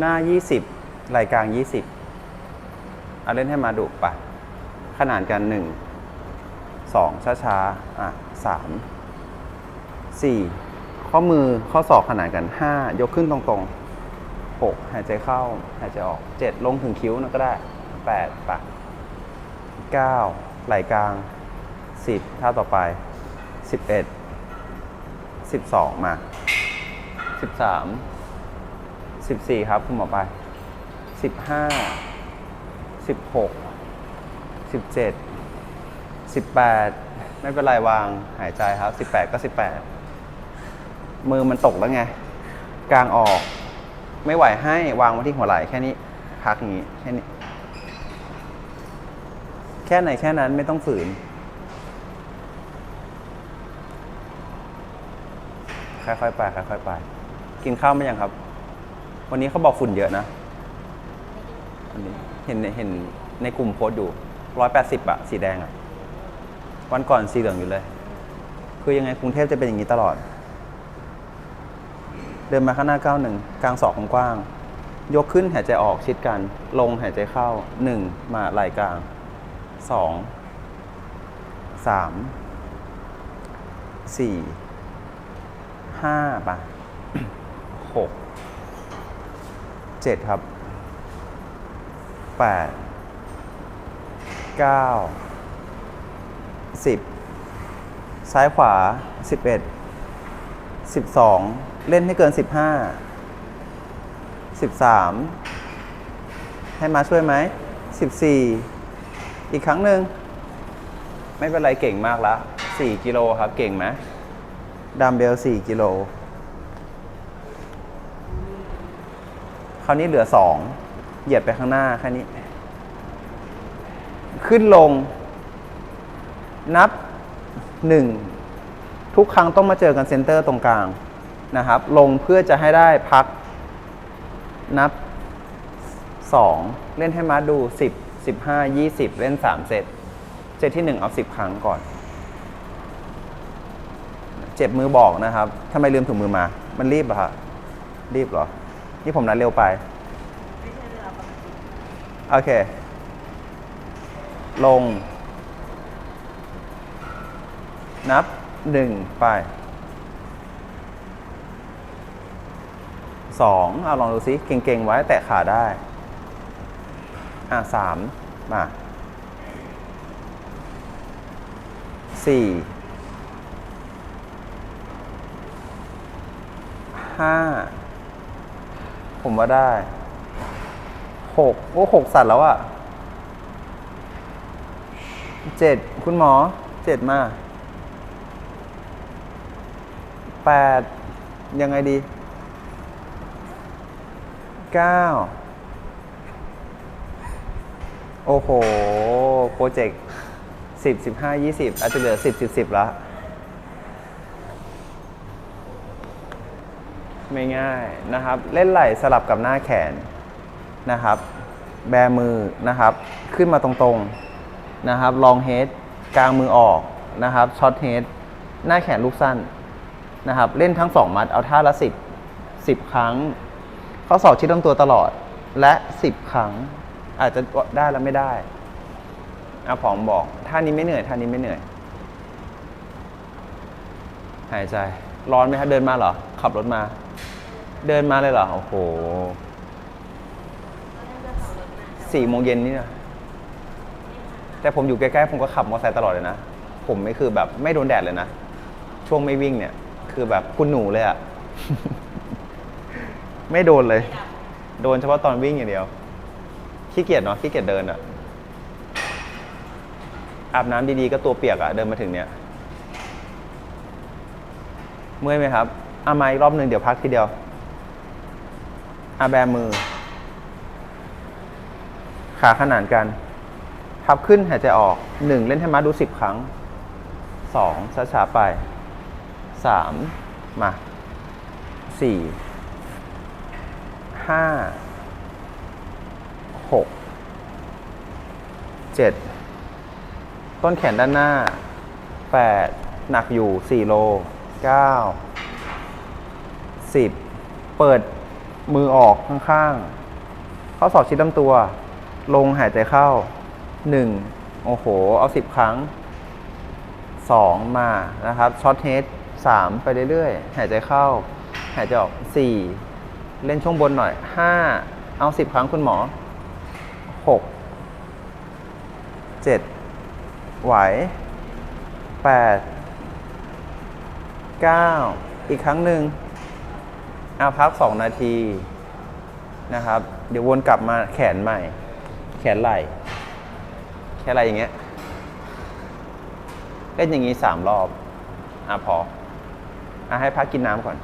หน้ายี่สิบไหลกลางยี่สิบเอาเล่นให้มาดุปะขนานกันหนึ่งสองช้าๆอะสามสี่ข้อมือข้อศอกขนานกันห้ายกขึ้นตรงๆหกหายใจเข้า หายใจออกเจ็ดลงถึงคิ้วนะก็ได้แปดปะเก้าไหล่กลางสิบท่าต่อไปสิบเอ็ดสิบสองมาสิบ สิบสี่ครับ คุณหมอไปสิบห้าสิบหกสิบเจ็ดสิบแปดไม่เป็นไรวางหายใจครับสิบแปดก็สิบแปดมือมันตกแล้วไง กลางออก ไม่ไหวให้วางไว้ที่หัวไหล่แค่นี้ พักอย่างนี้แค่นี้ แค่ไหนแค่นั้นไม่ต้องฝืน ค่อยๆไปค่อยๆไป กินข้าวไหมยังครับ วันนี้เขาบอกฝุ่นเยอะนะวันนี้เห็นในเห็นในกลุ่มโพสต์อยู่ร้อยแปดสิบอะสีแดงอะวันก่อนสีเหลืองอยู่เลย คือยังไงกรุงเทพจะเป็นอย่างนี้ตลอด เดินมาข้างหน้าเก้าหนึ่งกลางศอกกว้าง ยกขึ้นหายใจออกชิดกัน ลงหายใจเข้าหนึ่งมาไหล่กลางสองสามสี่ห้าปะหก เจ็ดครับแปดเก้าสิบซ้ายขวาสิบเอ็ดสิบสองเล่นให้เกินสิบห้าสิบสามให้มาช่วยไหมสิบสี่อีกครั้งหนึ่งไม่เป็นไรเก่งมากละสี่กิโลครับ เก่งไหมดัมเบลสี่กิโล ราวนี้เหลือสองเหยียดไปข้างหน้าแค่นี้ ขึ้นลง นับหนึ่งทุกครั้งต้องมาเจอกันเซนเตอร์ตรงกลางนะครับ ลงเพื่อจะให้ได้พัก นับสองเล่นให้มาดูสิบสิบห้ายี่สิบเล่นสามเซตเซตที่หนึ่งเอาสิบครั้งก่อน เจ็บมือบอกนะครับทำไมลืมถุงมือมา มันรีบเหรอะครับรีบเหรอ นี่ผมนัดเร็วไปโอเค ลง นับหนึ่งไปสองเอาลองดูซิ เก่งๆ ไว้แตะขาได้ อะสามมาสี่ห้า ผมว่าได้หกโอ้หกสัตว์แล้วอะเจ็ดคุณหมอเจ็ดมาแปดยังไงดีเก้าโอ้โห โปรเจกต์สิบสิบห้ายี่สิบอาจจะเหลือสิบสิบสิบแล้ว ไม่ง่ายนะครับ เล่นไหล่สลับกับหน้าแขนนะครับ แบมือนะครับ ขึ้นมาตรงๆนะครับลองเฮดกลางมือออกนะครับช็อตเฮดหน้าแขนลูกสั้นนะครับ เล่นทั้งสองมัดเอาท่าละสิบสิบครั้ง ข้อศอกชิดลำตัวตลอดและสิบครั้ง อาจจะได้แล้วไม่ได้อาผอมบอกท่านี้ไม่เหนื่อยท่านี้ไม่เหนื่อย หายใจ ร้อนไหมครับเดินมาเหรอ ขับรถมา เดินมาเลยเหรอ โอ้โหสี่โมงเย็นนี่นะแต่ผมอยู่ใกล้ๆผมก็ขับมอเตอร์ไซค์ตลอดเลยนะ ผมไม่คือแบบไม่โดนแดดเลยนะ ช่วงไม่วิ่งเนี่ย คือแบบคุณหนูเลยอะไม่โดนเลย โดนเฉพาะตอนวิ่งอย่างเดียว ขี้เกียจเนาะขี้เกียจเดินอะอาบน้ำดีๆก็ตัวเปียกอะเดินมาถึงเนี่ย เมื่อยไหมครับอามาอีกรอบหนึ่งเดี๋ยวพักทีเดียว อาแบมือ ขาขนานกัน พับขึ้นหายใจออกหนึ่งเล่นให้มาดูสิบครั้งสองช้าๆไปสามมาสี่ห้าหกเจ็ดต้นแขนด้านหน้าแปดหนักอยู่สี่โลเก้าสิบเปิด มือออกข้างๆ ข้อศอกชิดลำตัว ลงหายใจเข้าหนึ่งโอ้โห เอาสิบครั้งสองมานะครับช็อตเฮดสามไปเรื่อยๆ หายใจเข้า หายใจออกสี่เล่นช่วงบนหน่อยห้าเอาสิบครั้งคุณหมอหกเจ็ดไหวแปดเก้าอีกครั้งหนึ่ง เอาพักสองนาทีนะครับ เดี๋ยววนกลับมาแขนใหม่ แขนไหล่แค่อะไรอย่างเงี้ยเล่นอย่างงี้สามรอบอะพออะให้พักกินน้ำก่อน